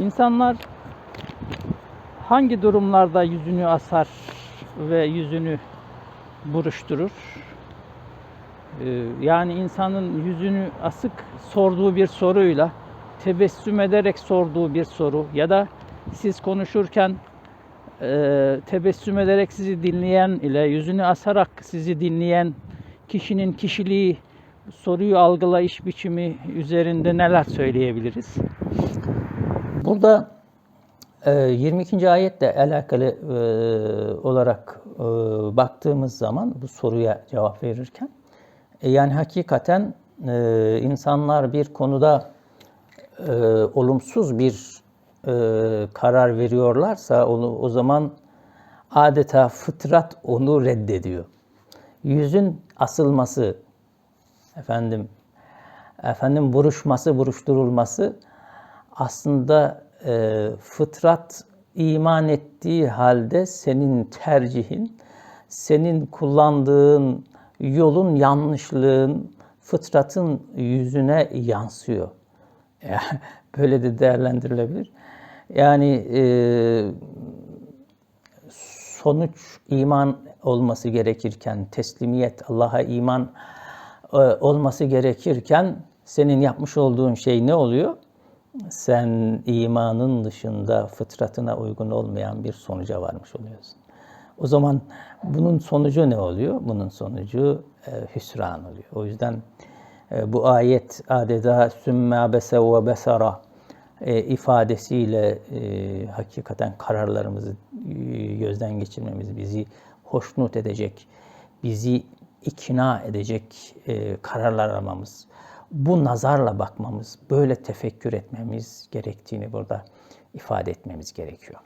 İnsanlar hangi durumlarda yüzünü asar ve yüzünü buruşturur? Ee, Yani insanın yüzünü asık sorduğu bir soruyla tebessüm ederek sorduğu bir soru ya da siz konuşurken e, tebessüm ederek sizi dinleyen ile yüzünü asarak sizi dinleyen kişinin kişiliği, soruyu algılayış biçimi üzerinde neler söyleyebiliriz? Burada e, 22. ayetle alakalı e, olarak e, baktığımız zaman bu soruya cevap verirken e, yani hakikaten e, insanlar bir konuda e, olumsuz bir e, karar veriyorlarsa o zaman adeta fıtrat onu reddediyor. Yüzün asılması, efendim efendim buruşması, buruşturulması aslında e, fıtrat iman ettiği halde senin tercihin, senin kullandığın yolun yanlışlığın fıtratın yüzüne yansıyor. Böyle de değerlendirilebilir. Yani e, sonuç iman olması gerekirken, teslimiyet, Allah'a iman e, olması gerekirken senin yapmış olduğun şey ne oluyor? Sen imanın dışında fıtratına uygun olmayan bir sonuca varmış oluyorsun. O zaman bunun sonucu ne oluyor? Bunun sonucu e, hüsran oluyor. O yüzden e, bu ayet adeta sümme bese ve besara e, ifadesiyle e, hakikaten kararlarımızı e, gözden geçirmemiz, bizi hoşnut edecek, bizi ikna edecek e, kararlar almamız, bu nazarla bakmamız, böyle tefekkür etmemiz gerektiğini burada ifade etmemiz gerekiyor.